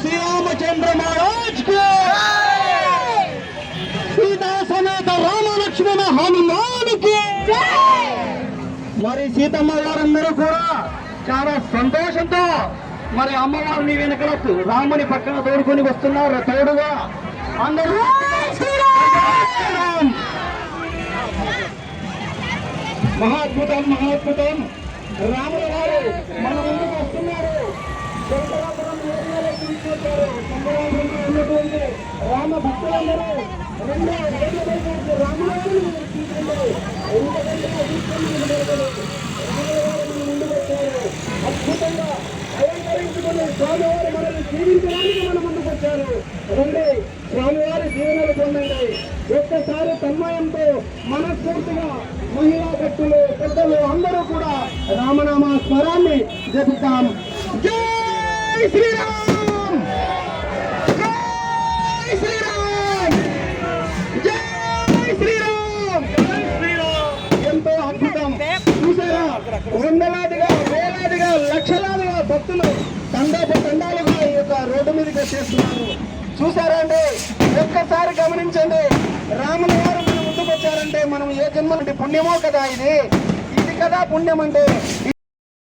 శ్రీరామచంద్ర మహారాజ్ సీతా సమేత రామలక్ష్మణ హనుమానికి! మరి సీతమ్మ గారందరూ కూడా చాలా సంతోషంతో మరి అమ్మవారిని వెనకల రాముని పక్కన తోడుకొని వస్తున్నారు. తోడుగా అందరూ మహాద్భుతం మహాద్భుతం. రాముల వారు మనం ఉన్నటువంటి రామ భక్తులందరూ రెండో ఏళ్ళ వైపు రాముల వారిని ఎందుకంటే వచ్చారు అద్భుతంగా అలంకరించుకుని స్వామివారు మనల్ని జీవించడానికి మన ముందుకు వచ్చారు. రండి స్వామివారి దీవెనలు పొందండి. ఒక్కసారి తన్మయంతో మనస్ఫూర్తిగా మహిళా భక్తులు పెద్దలు అందరూ కూడా రామనామ స్వరాన్ని జపిస్తాం జై శ్రీరామ్! వందలాదిగా వేలాదిగా లక్షలాదిగా భక్తులు తండాపు తండాలుగా ఈ యొక్క రోడ్డు మీదకి చేస్తున్నారు చూసారా అండి? ఒక్కసారి గమనించండి. రాముల వారు మన ముందుకు వచ్చారంటే మనం ఏ జన్మ పుణ్యమో కదా ఇది. ఇది కదా పుణ్యం అంటే